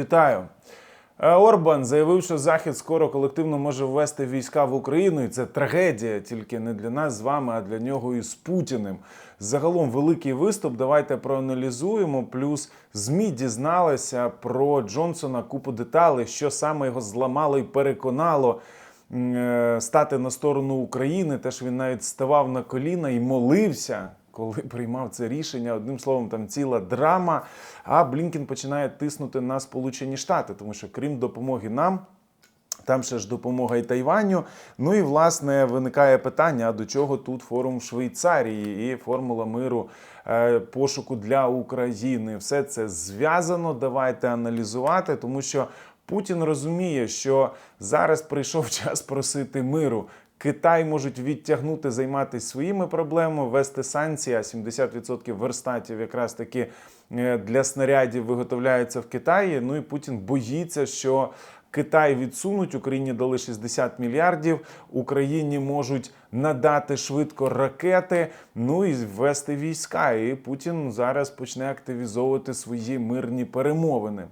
Вітаю. Е, Орбан заявив, що Захід скоро колективно може ввести війська в Україну, і це трагедія, тільки не для нас з вами, а для нього і з Путіним. Загалом великий виступ. Давайте проаналізуємо. Плюс змі дізналися про Джонсона купу деталей, що саме його зламало і переконало е, стати на сторону України. Теж він навіть ставав на коліна і молився коли приймав це рішення. Одним словом, там ціла драма. А Блінкін починає тиснути на Сполучені Штати, тому що крім допомоги нам. Там ще ж допомога і Тайваню. Ну і власне виникає питання: а до чого тут форум Швейцарії і формула миру е, пошуку для України? Все це зв'язано. Давайте аналізувати, тому що Путін розуміє, що зараз прийшов час просити миру. Китай можуть відтягнути, займатися своїми проблемами, ввести санкції. А 70% верстатів якраз таки е, для снарядів виготовляються в Китаї. Ну і Путін боїться, що Китай відсунуть, Україні дали 60 мільярдів. Україні можуть надати швидко ракети, ну і ввести війська. І Путін зараз почне активізовувати свої мирні перемовини.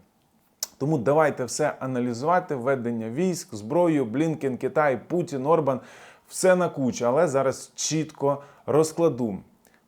Тому давайте все аналізувати: введення військ, зброю, Блінкен, Китай, Путін, Орбан, все на кучу, але зараз чітко розкладу.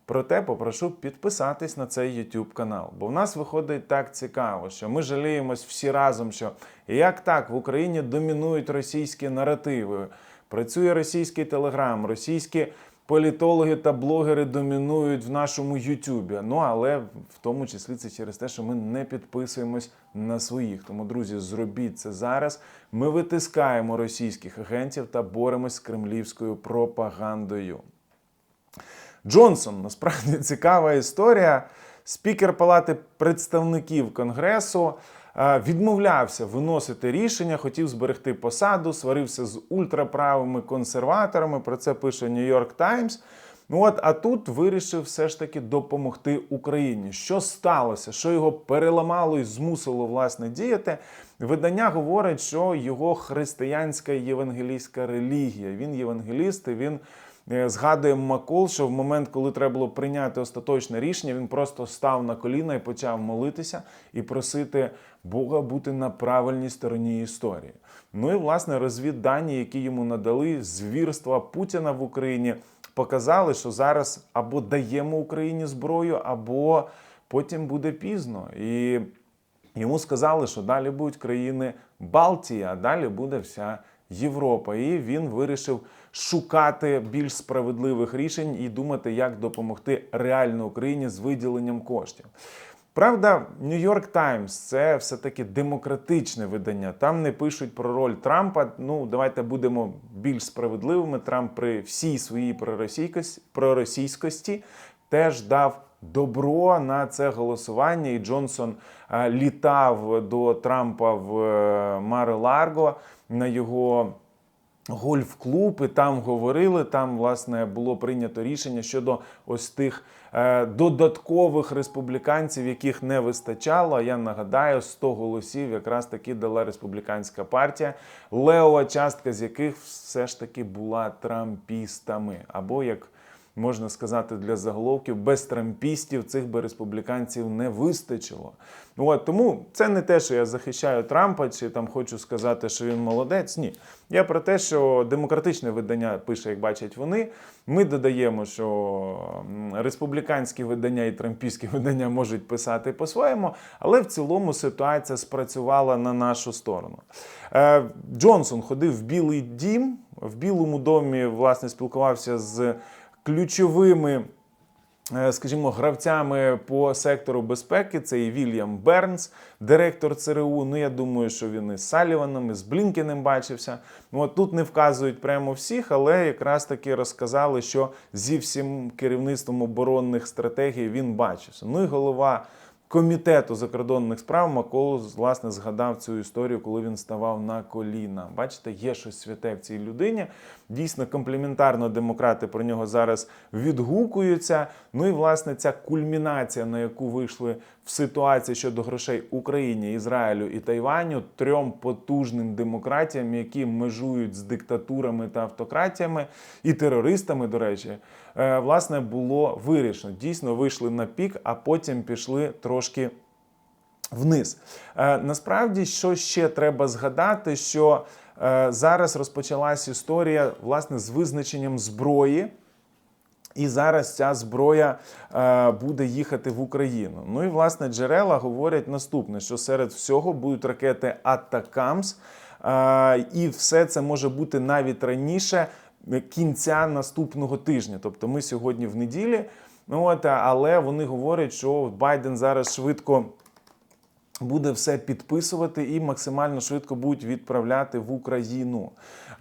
Проте попрошу підписатись на цей YouTube канал, бо в нас виходить так цікаво, що ми жаліємось всі разом, що як так в Україні домінують російські наративи, працює російський телеграм, російські політологи та блогери домінують в нашому Ютубі. Ну але в тому числі це через те, що ми не підписуємось на своїх. Тому, друзі, зробіть це зараз. Ми витискаємо російських агентів та боремось з кремлівською пропагандою. Джонсон насправді цікава історія. Спікер Палати представників Конгресу відмовлявся виносити рішення, хотів зберегти посаду, сварився з ультраправими консерваторами. Про це пише York Times. Ну от, а тут вирішив все ж таки допомогти Україні. Що сталося? Що його переламало і змусило власне діяти? Видання говорить, що його християнська євангелійська релігія. Він євангеліст, і він е, згадує Макол, що в момент, коли треба було прийняти остаточне рішення, він просто став на коліна і почав молитися і просити Бога бути на правильній стороні історії. Ну і власне розвіддані, які йому надали звірства Путіна в Україні, показали, що зараз або даємо Україні зброю, або потім буде пізно. І Йому сказали, що далі будуть країни Балтії, а далі буде вся Європа. І він вирішив шукати більш справедливих рішень і думати, як допомогти реально Україні з виділенням коштів. Правда, York Times – це все-таки демократичне видання. Там не пишуть про роль Трампа. Ну, давайте будемо більш справедливими. Трамп при всій своїй проросійськості теж дав добро на це голосування. І Джонсон е, літав до Трампа в е, Маре-Ларго на його. Гольф-клуб, і там говорили. Там власне було прийнято рішення щодо ось тих е, додаткових республіканців, яких не вистачало. Я нагадаю, 100 голосів якраз таки дала республіканська партія, левова частка з яких все ж таки була трампістами, або як можна сказати для заголовків, без трампістів цих би республіканців не вистачило. От, тому це не те, що я захищаю Трампа, чи там хочу сказати, що він молодець. Ні. Я про те, що демократичне видання пише, як бачать вони. Ми додаємо, що республіканські видання і трампійські видання можуть писати по-своєму, але в цілому ситуація спрацювала на нашу сторону. Е, Джонсон ходив в Білий дім. В Білому домі власне спілкувався з ключовими. е, Скажімо, гравцями по сектору безпеки це і Вільям Бернс, директор ЦРУ. Ну, я думаю, що він із Саліваном, і з Блінкенем бачився. Ну, от тут не вказують прямо всіх, але якраз таки розказали, що зі всім керівництвом оборонних стратегій він бачився. Ну і голова комітету закордонних справ Макол власне згадав цю історію, коли він ставав на коліна. Бачите, є щось святе в цій людині. Дійсно, компліментарно демократи про нього зараз відгукуються. Ну і власне ця кульмінація, на яку вийшли в ситуації щодо грошей Україні, Ізраїлю і Тайваню, трьом потужним демократіям, які межують з диктатурами та автократіями і терористами, до речі, е, власне було вирішено. Дійсно вийшли на пік, а потім пішли трошки вниз. Е, насправді, що ще треба згадати, що е, зараз розпочалась історія власне з визначенням зброї. І зараз ця зброя е, буде їхати в Україну. Ну і власне джерела говорять наступне: що серед всього будуть ракети Атакамс, е, і все це може бути навіть раніше кінця наступного тижня. Тобто ми сьогодні в неділі. Ну от, але вони говорять, що Байден зараз швидко буде все підписувати і максимально швидко будуть відправляти в Україну.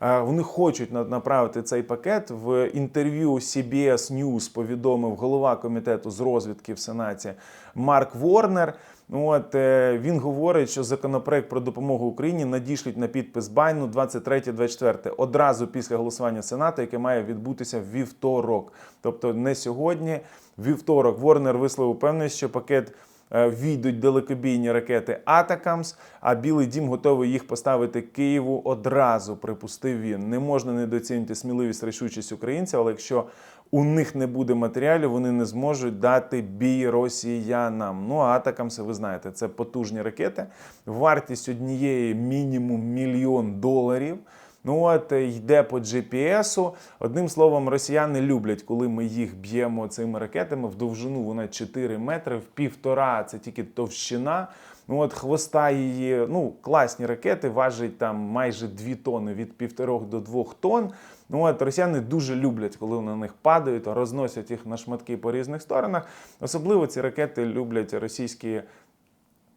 Е, Вони хочуть на- направити цей пакет в інтерв'ю CBS News повідомив голова комітету з розвідки в Сенаті Марк Ворнер. От е, він говорить, що законопроект про допомогу Україні надішлють на підпис Байну 23-24, одразу після голосування Сенату, яке має відбутися вівторок. Тобто не сьогодні, вівторок. Ворнер висловив певність, що пакет війдуть далекобійні ракети Атакамс, а Білий Дім готовий їх поставити Києву одразу. Припустив він. Не можна недооцінити сміливість рішучість українців, але якщо у них не буде матеріалів, вони не зможуть дати бій росіянам. Ну а Атакамси, ви знаєте, це потужні ракети. Вартість однієї мінімум мільйон доларів. Ну от йде по GPS-у. Одним словом, росіяни люблять, коли ми їх б'ємо цими ракетами. В довжину вона 4 метри, в півтора це тільки товщина. Ну от хвоста її, ну класні ракети, важить там майже 2 тони від півторох до 2 тонн. Ну от росіяни дуже люблять, коли на них падають, розносять їх на шматки по різних сторонах. Особливо ці ракети люблять російські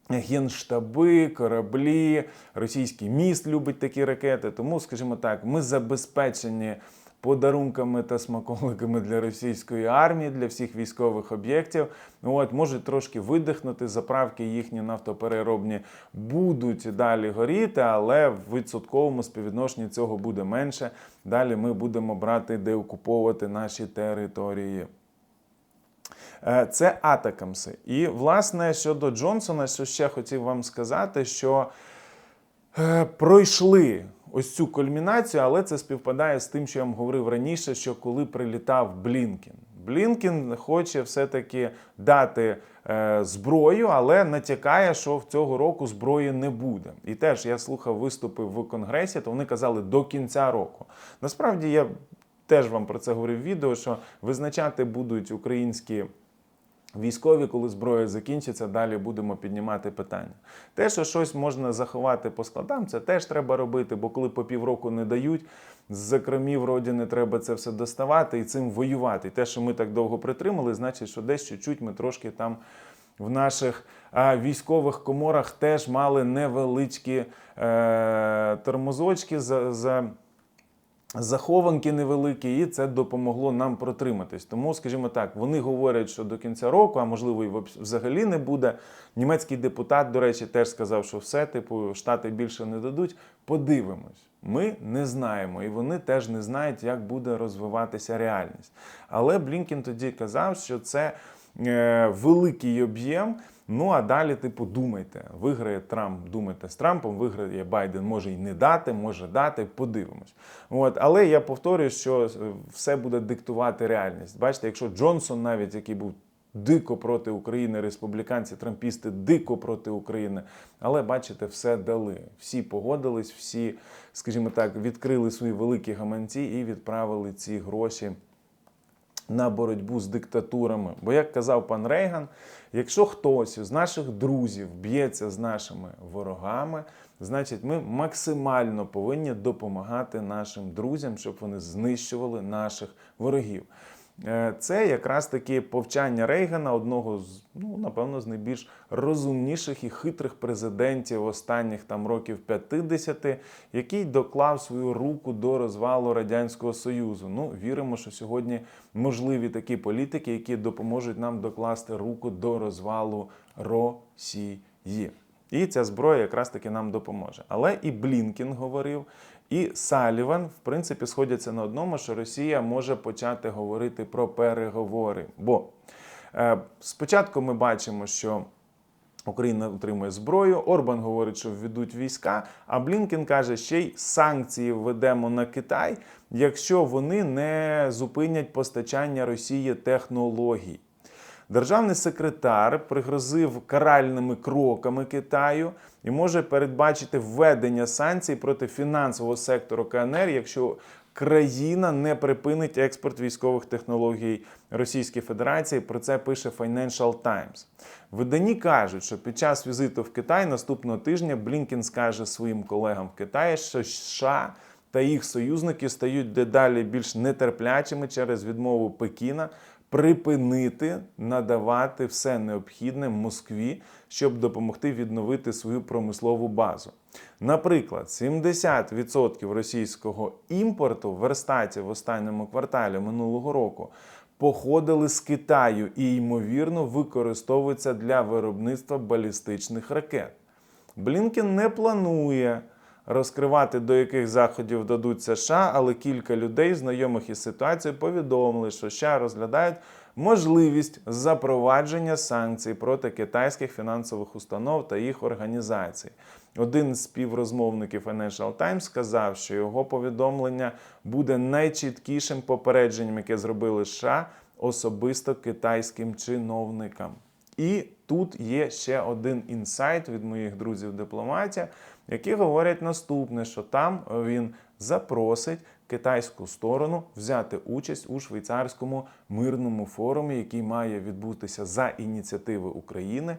Генштаби, кораблі, російський міст любить такі ракети. Тому, скажімо так, ми забезпечені подарунками та смаколиками для російської армії, для всіх військових об'єктів. От можуть трошки видихнути. Заправки їхні нафтопереробні будуть далі горіти, але в відсотковому співвідношенні цього буде менше. Далі ми будемо брати, де окуповувати наші території. Е, Це Атакамси. І, власне, щодо Джонсона, що ще хотів вам сказати, що е, пройшли ось цю кульмінацію, але це співпадає з тим, що я вам говорив раніше, що коли прилітав Блінкен. Блінкен хоче все-таки дати е, зброю, але натякає, що в цього року зброї не буде. І теж я слухав виступи в конгресі, то вони казали до кінця року. Насправді я теж вам про це говорив відео, що визначати будуть українські. Військові, коли зброя закінчиться, далі будемо піднімати питання. Те, що щось можна заховати по складам, це теж треба робити, бо коли по півроку не дають, з закромів родини треба це все доставати і цим воювати. І те, що ми так довго притримали, значить, що десь чуть-чуть ми трошки там в наших а, військових коморах теж мали невеличкі е, тормозочки за. за захованки невеликі, і це допомогло нам протриматись. Тому, скажімо так, вони говорять, що до кінця року, а можливо, і взагалі не буде. Німецький депутат, до речі, теж сказав, що все, типу, штати більше не дадуть. Подивимось. Ми не знаємо, і вони теж не знають, як буде розвиватися реальність. Але Блінкін тоді казав, що це е, великий об'єм. Ну а далі, типу, думайте, виграє Трамп, думайте з Трампом, виграє Байден, може й не дати, може дати, подивимось. От, але я повторюю, що все буде диктувати реальність. Бачите, якщо Джонсон, навіть який був дико проти України, республіканці, трампісти дико проти України, але бачите, все дали. Всі погодились, всі, скажімо так, відкрили свої великі гаманці і відправили ці гроші на боротьбу з диктатурами. Бо, як казав пан Рейган, якщо хтось з наших друзів б'ється з нашими ворогами, значить ми максимально повинні допомагати нашим друзям, щоб вони знищували наших ворогів. Е, Це якраз таки повчання Рейгана, одного з ну напевно з найбільш розумніших і хитрих президентів останніх там років 50, який доклав свою руку до розвалу радянського союзу. Ну віримо, що сьогодні можливі такі політики, які допоможуть нам докласти руку до розвалу Росії. І ця зброя якраз таки нам допоможе. Але і Блінкін говорив, і Саліван, в принципі, сходяться на одному, що Росія може почати говорити про переговори. Бо е, спочатку ми бачимо, що Україна отримує зброю. Орбан говорить, що введуть війська. А Блінкен каже, ще й санкції введемо на Китай, якщо вони не зупинять постачання Росії технологій. Державний секретар пригрозив каральними кроками Китаю і може передбачити введення санкцій проти фінансового сектору КНР, якщо країна не припинить експорт військових технологій Російської Федерації. Про це пише Financial Times. В виданні кажуть, що під час візиту в Китай наступного тижня Блінкен скаже своїм колегам в Китаї, що США та їх союзники стають дедалі більш нетерплячими через відмову Пекіна припинити надавати все необхідне Москві, щоб допомогти відновити свою промислову базу. Наприклад, 70% російського імпорту верстатів в останньому кварталі минулого року походили з Китаю і, ймовірно, використовуються для виробництва балістичних ракет. Блінкен не планує розкривати, до яких заходів дадуть США, але кілька людей, знайомих із ситуацією, повідомили, що США розглядають можливість запровадження санкцій проти китайських фінансових установ та їх організацій. Один з співрозмовників Financial Times сказав, що його повідомлення буде найчіткішим попередженням, яке зробили США особисто китайським чиновникам. І тут є ще один інсайт від моїх друзів дипломатів, які говорять наступне: що там він запросить китайську сторону взяти участь у швейцарському мирному форумі, який має відбутися за ініціативи України.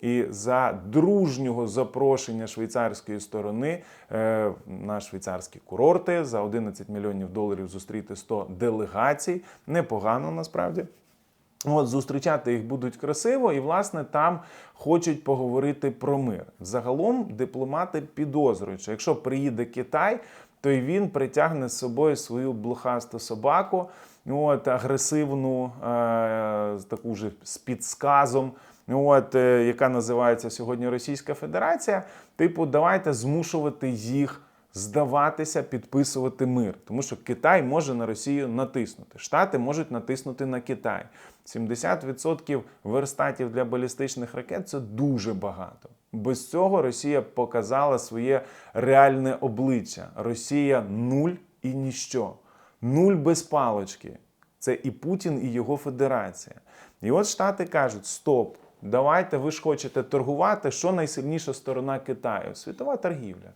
І за дружнього запрошення швейцарської сторони е, на швейцарські курорти за 11 мільйонів доларів зустріти 100 делегацій. Непогано насправді. От зустрічати їх будуть красиво, і власне там хочуть поговорити про мир. Загалом дипломати підозрюють, що якщо приїде Китай, то й він притягне з собою свою блохасту собаку, от агресивну, е, таку ж з підсказом. От, е, яка називається сьогодні Російська Федерація, типу, давайте змушувати їх здаватися, підписувати мир, тому що Китай може на Росію натиснути. Штати можуть натиснути на Китай. 70% верстатів для балістичних ракет це дуже багато. Без цього Росія показала своє реальне обличчя. Росія нуль і ніщо. Нуль без палочки. Це і Путін, і його федерація. І от Штати кажуть: стоп, давайте ви ж хочете торгувати. Що найсильніша сторона Китаю? Світова торгівля.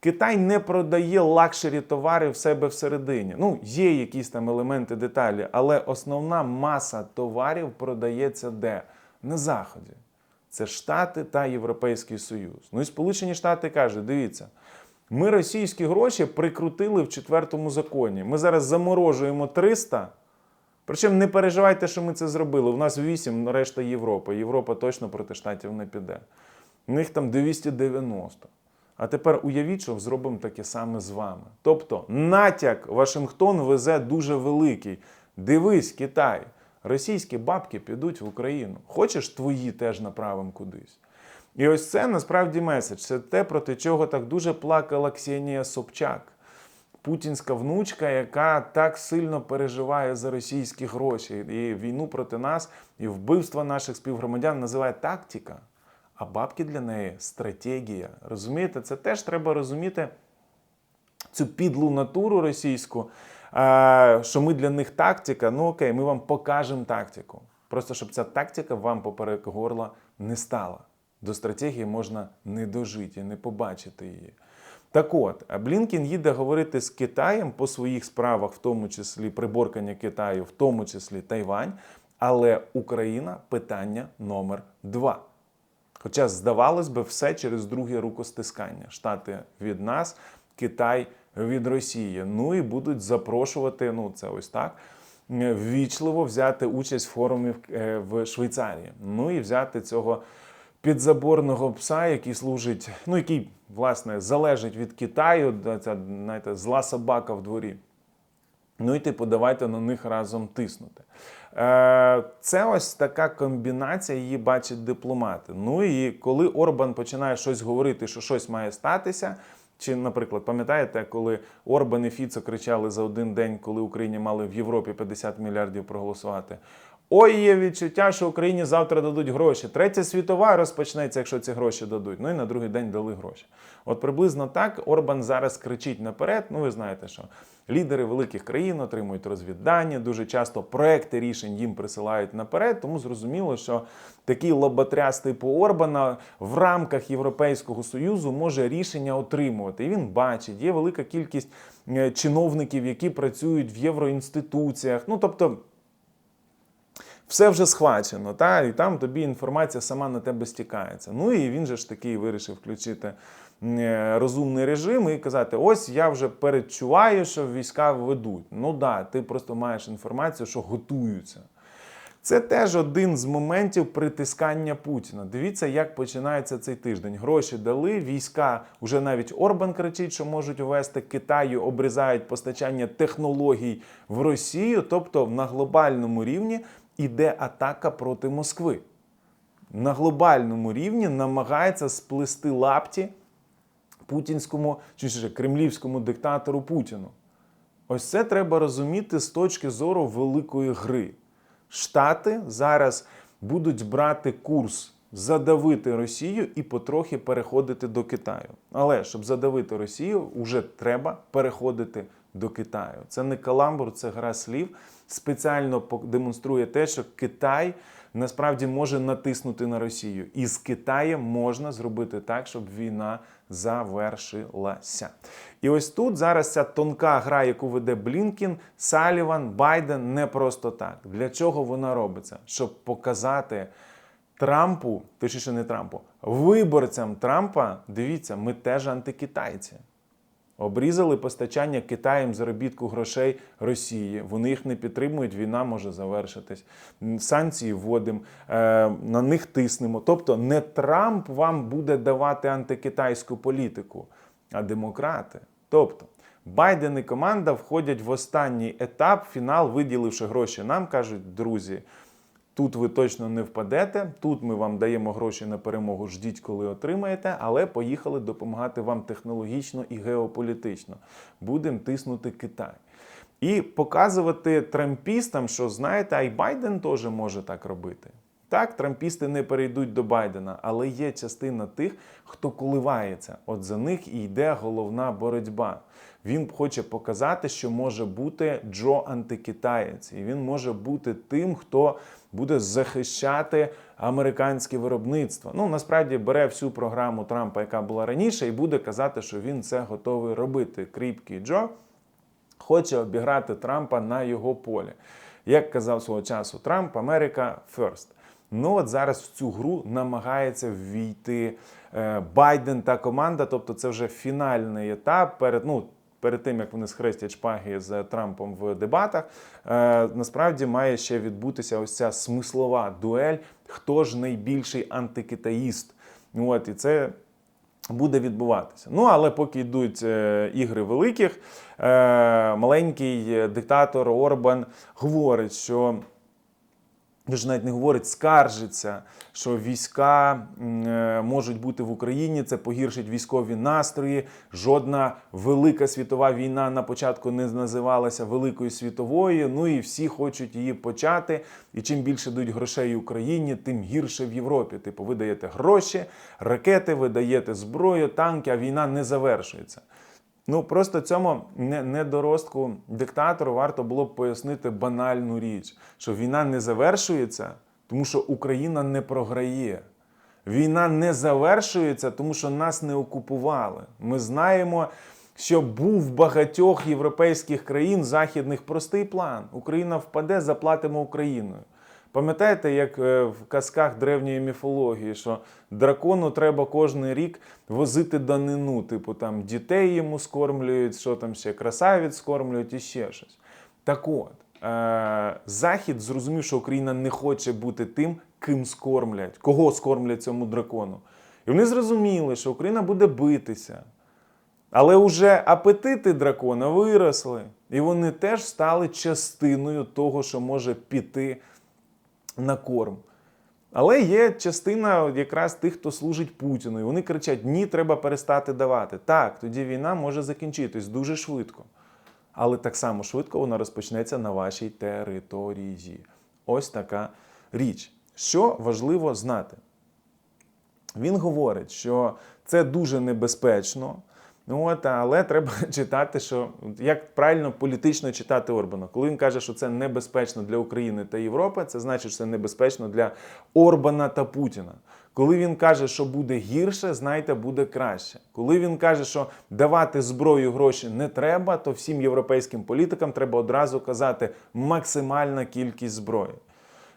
Китай не продає лакшері товари в себе всередині. Ну, є якісь там елементи, деталі, але основна маса товарів продається де? На Заході. Це Штати та Європейський Союз. Ну і Сполучені Штати кажуть: дивіться, ми російські гроші прикрутили в четвертому законі. Ми зараз заморожуємо 300. Причому не переживайте, що ми це зробили. У нас 8, решта Європи. Європа точно проти штатів не піде. У них там 290. А тепер уявіть, що зробимо таке саме з вами. Тобто, натяк Вашингтон везе дуже великий. Дивись, Китай, російські бабки підуть в Україну. Хочеш, твої теж направимо кудись. І ось це насправді меседж. Це те, проти чого так дуже плакала Ксенія Собчак. Путінська внучка, яка так сильно переживає за російські гроші і війну проти нас, і вбивство наших співгромадян називає тактика. А бабки для неї стратегія. Розумієте, це теж треба розуміти цю підлу натуру російську, що ми для них тактика. Ну окей, ми вам покажемо тактику. Просто щоб ця тактика вам поперек горла не стала. До стратегії можна не дожити, не побачити її. Так от, Блінкін їде говорити з Китаєм по своїх справах, в тому числі приборкання Китаю, в тому числі Тайвань. Але Україна питання номер два. Хоча, здавалось би, все через друге рукостискання. Штати від нас, Китай від Росії. Ну і будуть запрошувати, ну це ось так, ввічливо взяти участь в форумі в Швейцарії. Ну і взяти цього підзаборного пса, який служить, ну який, власне, залежить від Китаю, ця знаєте, зла собака в дворі. Ну і типу, давайте на них разом тиснути. Е, це ось така комбінація, її бачать дипломати. Ну і коли Орбан починає щось говорити, що щось має статися. Чи, наприклад, пам'ятаєте, коли Орбан і Фіцо кричали за один день, коли Україні мали в Європі 50 мільярдів проголосувати? Ой, є відчуття, що Україні завтра дадуть гроші. Третя світова розпочнеться, якщо ці гроші дадуть. Ну і на другий день дали гроші. От приблизно так Орбан зараз кричить наперед. Ну, ви знаєте, що лідери великих країн отримують розвіддані, дуже часто проекти рішень їм присилають наперед. Тому зрозуміло, що такий лоботряс типу Орбана в рамках Європейського союзу може рішення отримувати. І він бачить, є велика кількість е, чиновників, які працюють в євроінституціях. Ну тобто все вже схвачено, та, і там тобі інформація сама на тебе стікається. Ну і він же ж таки вирішив включити е, розумний режим і казати: ось я вже передчуваю, що війська ведуть. Ну да, ти просто маєш інформацію, що готуються. Це теж один з моментів притискання Путіна. Дивіться, як починається цей тиждень. Гроші дали, війська вже навіть Орбан кричить, що можуть увести Китаю, обрізають постачання технологій в Росію. Тобто на глобальному рівні іде атака проти Москви. На глобальному рівні намагається сплести лапті путінському чи ще кремлівському диктатору Путіну. Ось це треба розуміти з точки зору великої гри. Штати зараз будуть брати курс задавити Росію і потрохи переходити до Китаю. Але щоб задавити Росію, вже треба переходити до Китаю. Це не каламбур, це гра слів. Спеціально демонструє те, що Китай насправді може натиснути на Росію. І з Китаєм можна зробити так, щоб війна завершилася. І ось тут зараз ця тонка гра, яку веде Блінкін, Саліван, Байден не просто так. Для чого вона робиться? Щоб показати Трампу, точніше не Трампу, виборцям Трампа, дивіться, ми теж антикитайці. Обрізали постачання Китаєм заробітку грошей Росії. Вони їх не підтримують, війна може завершитись. Санкції вводимо, е, на них тиснемо. Тобто не Трамп вам буде давати антикитайську політику, а демократи. Тобто Байден і команда входять в останній етап, фінал, виділивши гроші. Нам кажуть, друзі. Тут ви точно не впадете. Тут ми вам даємо гроші на перемогу. Ждіть, коли отримаєте, але поїхали допомагати вам технологічно і геополітично. Будемо тиснути Китай. І показувати трампістам, що знаєте, а й Байден теж може так робити. Так, трампісти не перейдуть до Байдена, але є частина тих, хто коливається. От за них і йде головна боротьба. Він хоче показати, що може бути Джо антикитаєць, і він може бути тим, хто буде захищати американське виробництво. Ну насправді бере всю програму Трампа, яка була раніше, і буде казати, що він це готовий робити. Кріпкий Джо хоче обіграти Трампа на його полі. Як казав свого часу Трамп, Америка first. Ну от зараз в цю гру намагається ввійти е, Байден та команда. Тобто, це вже фінальний етап перед ну. Перед тим як вони схрестять шпаги з Трампом в дебатах, е, насправді має ще відбутися ось ця смислова дуель. Хто ж найбільший антикитаїст? От і це буде відбуватися. Ну але поки йдуть е, ігри великих, е, маленький диктатор Орбан говорить, що. Ж навіть не говорить, скаржиться, що війська е, можуть бути в Україні, це погіршить військові настрої. Жодна велика світова війна на початку не називалася Великою світовою. Ну і всі хочуть її почати. І чим більше дають грошей Україні, тим гірше в Європі. Типу, ви даєте гроші, ракети, ви даєте зброю, танки, а війна не завершується. Ну просто цьому недоростку диктатору варто було б пояснити банальну річ, що війна не завершується, тому що Україна не програє. Війна не завершується, тому що нас не окупували. Ми знаємо, що був в багатьох європейських країн західних простий план: Україна впаде, заплатимо Україною. Пам'ятаєте, як е, в казках древньої міфології, що дракону треба кожен рік возити данину, типу там дітей йому скормлюють, що там ще красавець скормлюють і ще щось. Так от, е, Захід зрозумів, що Україна не хоче бути тим, ким скормлять, кого скормлять цьому дракону. І вони зрозуміли, що Україна буде битися. Але вже апетити дракона виросли, і вони теж стали частиною того, що може піти на корм. Але є частина якраз тих, хто служить Путіну. І вони кричать: ні, треба перестати давати. Так, тоді війна може закінчитись дуже швидко. Але так само швидко вона розпочнеться на вашій території. ось така річ. Що важливо знати? Він говорить, що це дуже небезпечно. Ну от, але треба читати, що як правильно політично читати Орбана. Коли він каже, що це небезпечно для України та Європи, це значить, що це небезпечно для Орбана та Путіна. Коли він каже, що буде гірше, знайте, буде краще. Коли він каже, що давати зброю гроші не треба, то всім європейським політикам треба одразу казати максимальна кількість зброї.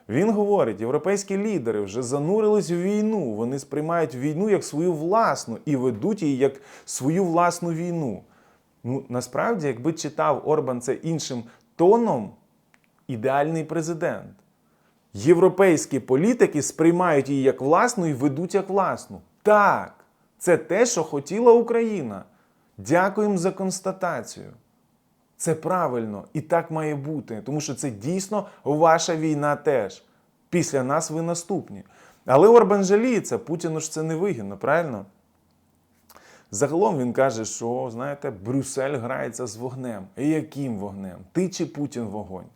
Він говорить, європейські лідери вже занурились у війну. Вони сприймають війну як свою власну і ведуть її як свою власну війну. Ну, насправді, якби читав Орбан це іншим тоном, ідеальний президент. Європейські політики сприймають її як власну і ведуть як власну. Так, це те, що хотіла Україна. Дякуємо за констатацію. Це правильно і так має бути, тому що це дійсно ваша війна теж. Після нас ви наступні. Але Орбан жаліється, Путіну ж це не вигідно, правильно? Загалом він каже, що, знаєте, Брюссель грається з вогнем. І яким вогнем? Ти чи Путін вогонь?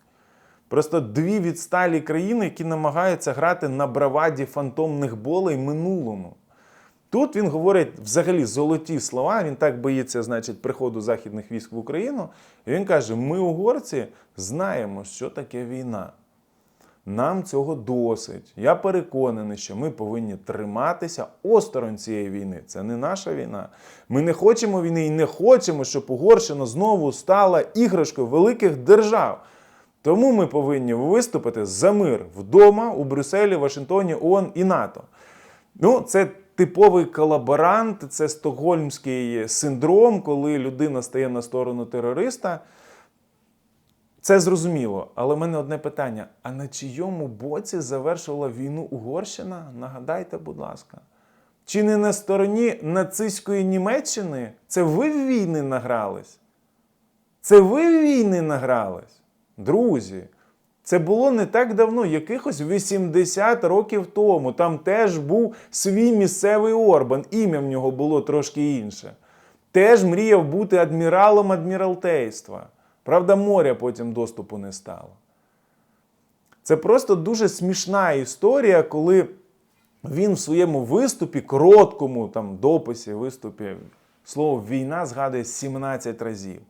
Просто дві відсталі країни, які намагаються грати на браваді фантомних болей минулому. Тут він говорить взагалі золоті слова. Він так боїться, значить, приходу західних військ в Україну. І він каже: ми, угорці, знаємо, що таке війна. Нам цього досить. Я переконаний, що ми повинні триматися осторонь цієї війни. Це не наша війна. Ми не хочемо війни і не хочемо, щоб Угорщина знову стала іграшкою великих держав. Тому ми повинні виступити за мир вдома у Брюсселі, Вашингтоні, ООН і НАТО. Ну, це типовий колаборант, це стокгольмський синдром, коли людина стає на сторону терориста. Це зрозуміло, але в мене одне питання: а на чийому боці завершила війну Угорщина? Нагадайте, будь ласка. Чи не на стороні нацистської Німеччини? Це ви в війни награлись? Це ви в війни награлись? Друзі, це було не так давно, якихось 80 років тому. Там теж був свій місцевий Орбан. Ім'я в нього було трошки інше. Теж мріяв бути адміралом адміралтейства. Правда, моря потім доступу не стало. Це просто дуже смішна історія, коли він в своєму виступі, короткому там дописі, виступі, слово війна згадує 17 разів.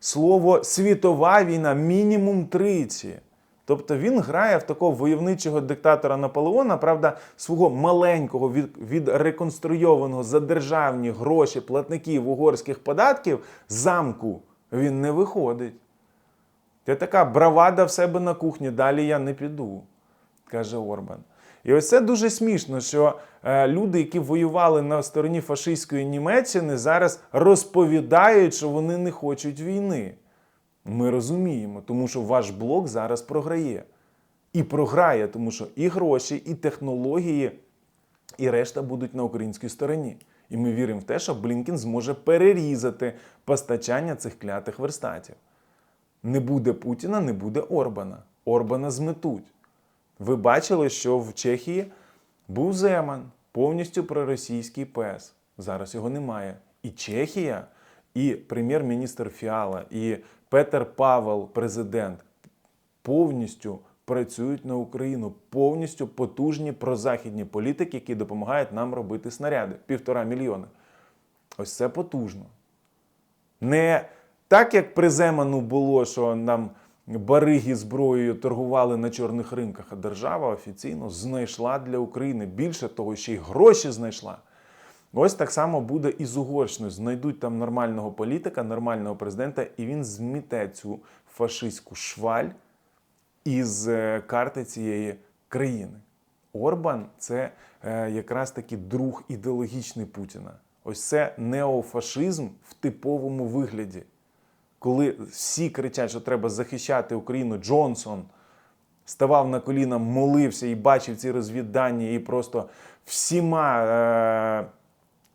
Слово світова війна мінімум тричі. Тобто він грає в такого войовничого диктатора Наполеона, правда, свого маленького, від, відреконструйованого за державні гроші платників угорських податків замку він не виходить. Це така бравада в себе на кухні, далі я не піду, каже Орбан. І ось це дуже смішно, що е, люди, які воювали на стороні фашистської Німеччини, зараз розповідають, що вони не хочуть війни. Ми розуміємо, тому що ваш блок зараз програє. І програє, тому що і гроші, і технології, і решта будуть на українській стороні. І ми віримо в те, що Блінкін зможе перерізати постачання цих клятих верстатів. Не буде Путіна, не буде Орбана. Орбана зметуть. Ви бачили, що в Чехії був Земан, повністю проросійський пес. Зараз його немає. І Чехія, і прем'єр-міністр Фіала, і Петер Павел, президент, повністю працюють на Україну, повністю потужні прозахідні політики, які допомагають нам робити снаряди. Півтора мільйони. Ось це потужно. Не так, як при було, що нам бариги зброєю торгували на чорних ринках, а держава офіційно знайшла для України більше того, ще й гроші знайшла. Ось так само буде і з Угорщиною. Знайдуть там нормального політика, нормального президента, і він зміте цю фашистську шваль із е, карти цієї країни. Орбан це е, якраз таки друг ідеологічний Путіна. Ось це неофашизм в типовому вигляді. Коли всі кричать, що треба захищати Україну, Джонсон ставав на коліна, молився і бачив ці розвіддані, і просто всіма е,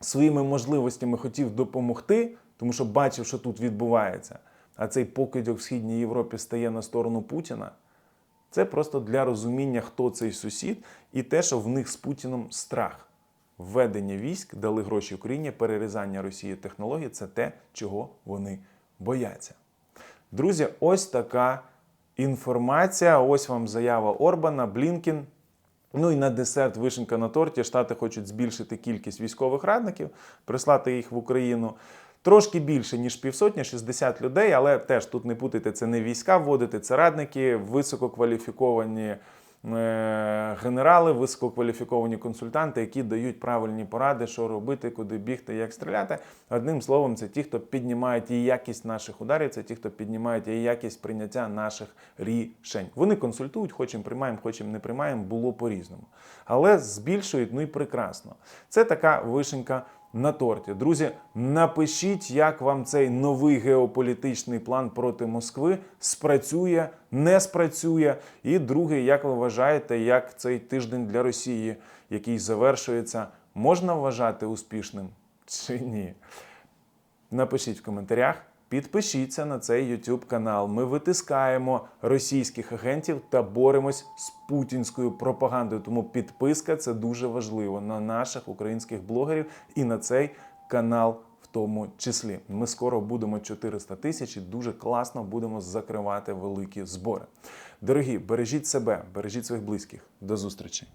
своїми можливостями хотів допомогти, тому що бачив, що тут відбувається. А цей покидьок в Східній Європі стає на сторону Путіна. Це просто для розуміння, хто цей сусід, і те, що в них з Путіном страх. Введення військ дали гроші Україні, перерізання Росії технологій це те, чого вони бояться. Друзі, ось така інформація. Ось вам заява Орбана, Блінкін. Ну і на десерт вишенька на торті. Штати хочуть збільшити кількість військових радників, прислати їх в Україну. Трошки більше, ніж півсотні, 60 людей, але теж тут не путайте, це не війська вводити, це радники, висококваліфіковані генерали, висококваліфіковані консультанти, які дають правильні поради, що робити, куди бігти, як стріляти. Одним словом, це ті, хто піднімають і якість наших ударів, це ті, хто піднімають і якість прийняття наших рішень. Вони консультують, хочемо приймаємо, хочемо не приймаємо, було по-різному. Але збільшують, ну і прекрасно. Це така вишенька на торті. Друзі, напишіть, як вам цей новий геополітичний план проти Москви спрацює, не спрацює. І друге, як ви вважаєте, як цей тиждень для Росії, який завершується, можна вважати успішним чи ні? Напишіть в коментарях. Підпишіться на цей YouTube канал. Ми витискаємо російських агентів та боремось з путінською пропагандою. Тому підписка це дуже важливо на наших українських блогерів і на цей канал тому числі. Ми скоро будемо 400 тисяч і дуже класно будемо закривати великі збори. Дорогі, бережіть себе, бережіть своїх близьких. До зустрічі!